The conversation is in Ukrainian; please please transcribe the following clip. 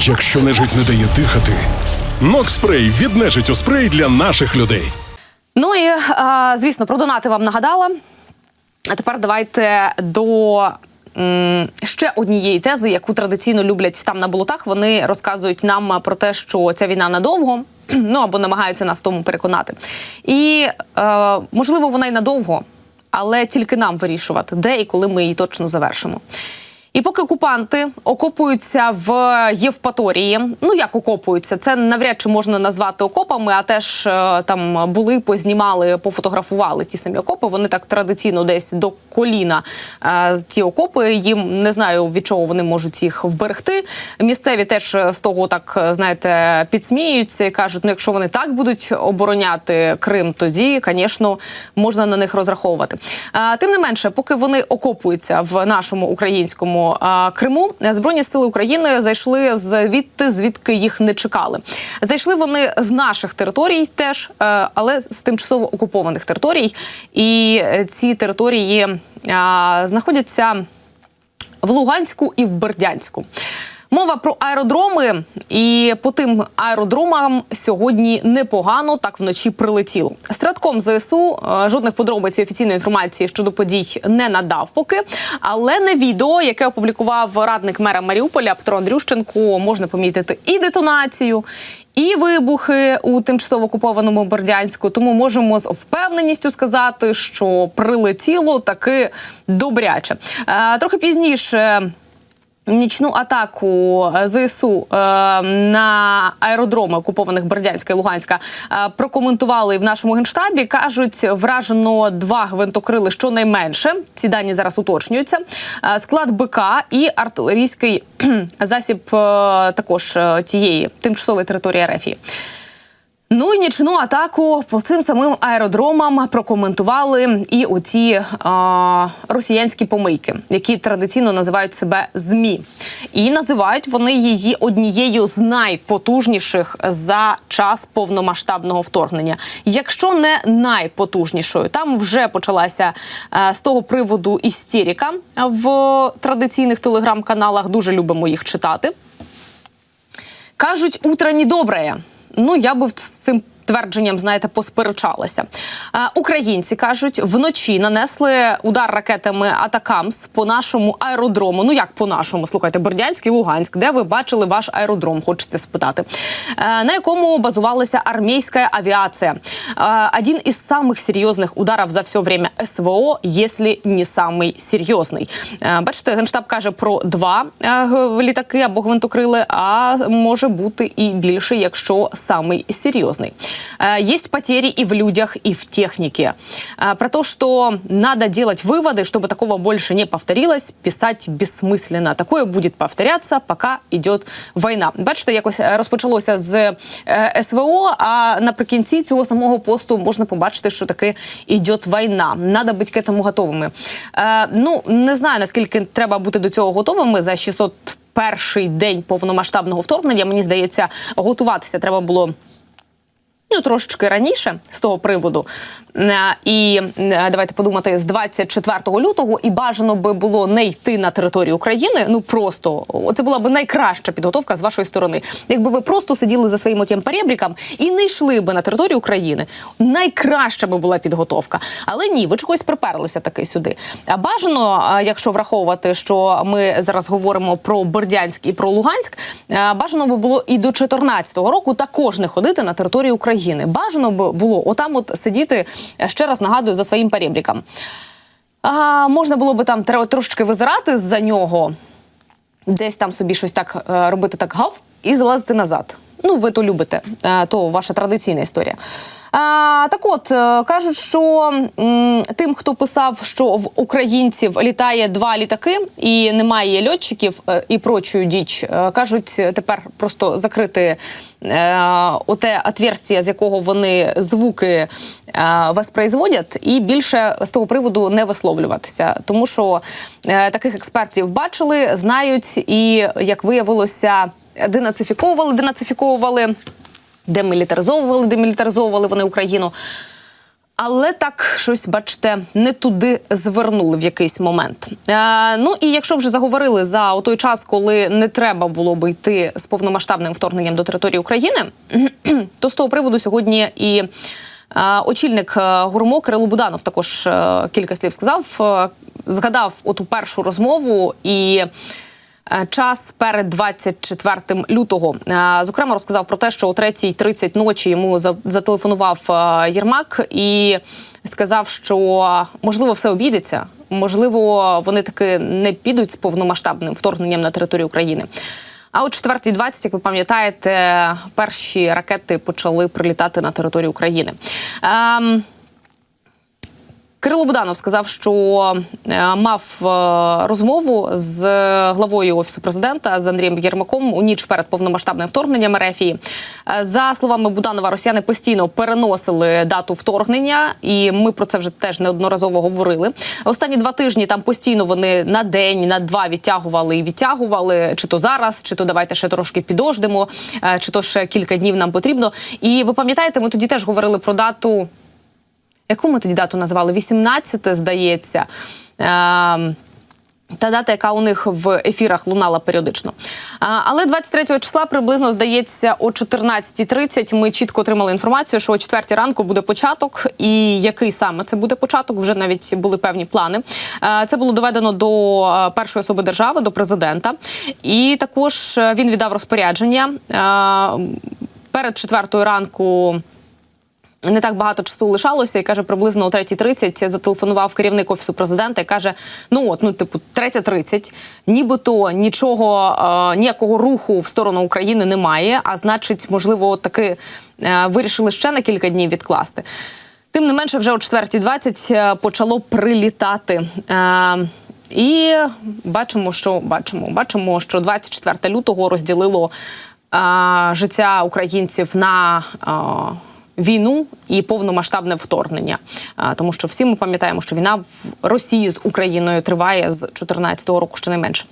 Якщо нежить не дає дихати, Нокспрей від нежиттю спрей для наших людей. Ну і звісно, про донати вам нагадала. А тепер давайте до ще однієї тези, яку традиційно люблять там на болотах. Вони розказують нам про те, що ця війна надовго. Ну або намагаються нас тому переконати. І е, можливо, вона й надовго, але тільки нам вирішувати, де і коли ми її точно завершимо. І поки окупанти окопуються в Євпаторії, ну як окопуються, це навряд чи можна назвати окопами, а теж е, там були, познімали, пофотографували ті самі окопи. Вони так традиційно десь до коліна е, ті окопи. Їм не знаю від чого вони можуть їх вберегти. Місцеві теж з того так е, знаєте підсміються і кажуть: ну якщо вони так будуть обороняти Крим, тоді, звісно, можна на них розраховувати. Е, Тим не менше, поки вони окопуються в нашому українському а, Криму, збройні сили України зайшли звідти, звідки їх не чекали. Зайшли вони з наших територій, теж, е, але з тимчасово окупованих територій. І е, ці території знаходяться в Луганську і в Бердянську. Мова про аеродроми, і по тим аеродромам сьогодні непогано так вночі прилетіло. Стратком ЗСУ е, жодних подробиць офіційної інформації щодо подій не надав поки. Але на відео, яке опублікував радник мера Маріуполя Петро Андрющенко, можна помітити і детонацію. І вибухи у тимчасово окупованому Бердянську, тому можемо з впевненістю сказати, що прилетіло таки добряче. Е, трохи пізніше. Нічну атаку е, ЗСУ е, на аеродроми окупованих Бердянська і Луганська е, прокоментували в нашому генштабі. кажуть, вражено два гвинтокрили щонайменше. Ці дані зараз уточнюються. Склад БК і артилерійський засіб також тієї тимчасової території РФ. Ну і нічну атаку по цим самим аеродромам прокоментували і оці а, росіянські помийки, які традиційно називають себе змі, і називають вони її однією з найпотужніших за час повномасштабного вторгнення. Якщо не найпотужнішою, там вже почалася е, з того приводу істерика в традиційних телеграм-каналах. Дуже любимо їх читати. Кажуть, утро недоброе. Ну, я би цим твердженням, знаєте, посперечалася. Е, українці кажуть, вночі нанесли удар ракетами Атакамс по нашому аеродрому. Ну як по нашому, слухайте, Бердянський, Луганськ, де ви бачили ваш аеродром? Хочеться спитати, е, на якому базувалася армійська авіація. Е, один із самих серйозних ударів за все время СВО, якщо не самий серйозний. Бачите, генштаб каже про два літаки або гвинтокрили, а може бути і більше, якщо самий серйозний. Э, Есть потери и в людях, и в технике. Э, Про то, что надо делать выводы, чтобы такого больше не повторилось, писать бессмысленно. Такое будет повторяться, пока йде війна. Бачите, якось е, розпочалося з е, СВО, а наприкінці цього самого посту можна побачити, що таки йде війна. Надо бути к этому готовими. Е, ну, не знаю, наскільки треба бути до цього готовими за 600 перший день повномасштабного вторгнення. Мені здається, готуватися треба було. Ну, трошечки раніше з того приводу. Е, І е, давайте подумати з 24 лютого, і бажано би було не йти на територію України. Ну просто це була б найкраща підготовка з вашої сторони. Якби ви просто сиділи за своїм отім перебріком і не йшли би на територію України. Найкраща би була підготовка. Але ні, ви чогось приперлися таки сюди. А бажано, якщо враховувати, що ми зараз говоримо про Бердянськ і про Луганськ, е, бажано би було і до 2014 року також не ходити на територію України. Бажано би було отам, от сидіти е, ще раз нагадую за своїм перебріком. А, можна було би там трошки визирати з-за нього, десь там собі щось так е, робити так гав і залазити назад. Ну, ви то любите, е, то ваша традиційна історія. А, так от е, кажуть, що м, тим, хто писав, що в українців літає два літаки і немає льотчиків е, і прочую діч, кажуть, тепер просто закрити оте отверстие, з якого вони звуки воспроизводять, і більше з того приводу не висловлюватися, тому що таких експертів бачили, знають, і як виявилося, денацифіковували, денацифіковували, демілітаризовували, демілітаризовували вони Україну. Але так щось, бачите, не туди звернули в якийсь момент. Е, ну і якщо вже заговорили за той час, коли не треба було би йти з повномасштабним вторгненням до території України, то з того приводу сьогодні і е, очільник е, гурмо Кирило Буданов також е, кілька слів сказав. Е, згадав оту першу розмову і. Е, Час перед 24 лютого. Е, Зокрема, розказав про те, що о 3.30 ночі йому за- зателефонував е, Єрмак і сказав, що можливо все обійдеться. Можливо, вони таки не підуть з повномасштабним вторгненням на територію України. А о 4.20, як ви пам'ятаєте, перші ракети почали прилітати на територію України. Ем, Кирило Буданов сказав, що е, мав е, розмову з главою офісу президента з Андрієм Єрмаком у ніч перед повномасштабним вторгненням Ерефії. Е, За словами Буданова, росіяни постійно переносили дату вторгнення, і ми про це вже теж неодноразово говорили. Останні два тижні там постійно вони на день, на два відтягували і відтягували, чи то зараз, чи то давайте ще трошки підождемо, е, чи то ще кілька днів нам потрібно. І ви пам'ятаєте, ми тоді теж говорили про дату. Яку ми тоді дату назвали? 18, здається. Ем, та дата, яка у них в ефірах лунала періодично. Але 23 числа приблизно здається о 14.30 ми чітко отримали інформацію, що о 4 ранку буде початок, і який саме це буде початок. Вже навіть були певні плани. Е, Це було доведено до е, першої особи держави, до президента. І також е, він віддав розпорядження е, перед четвертою ранку. Не так багато часу лишалося, і каже, приблизно о 3.30 зателефонував керівник офісу президента і каже: ну от, ну, типу, 3.30, нібито нічого, е, ніякого руху в сторону України немає. А значить, можливо, таки е, вирішили ще на кілька днів відкласти. Тим не менше, вже о 4.20 е, почало прилітати. Е, і бачимо, що бачимо. Бачимо, що 24 лютого розділило е, життя українців на. Е, війну і повномасштабне вторгнення. Тому що всі ми пам'ятаємо, що війна в Росії з Україною триває з 2014 року щонайменше.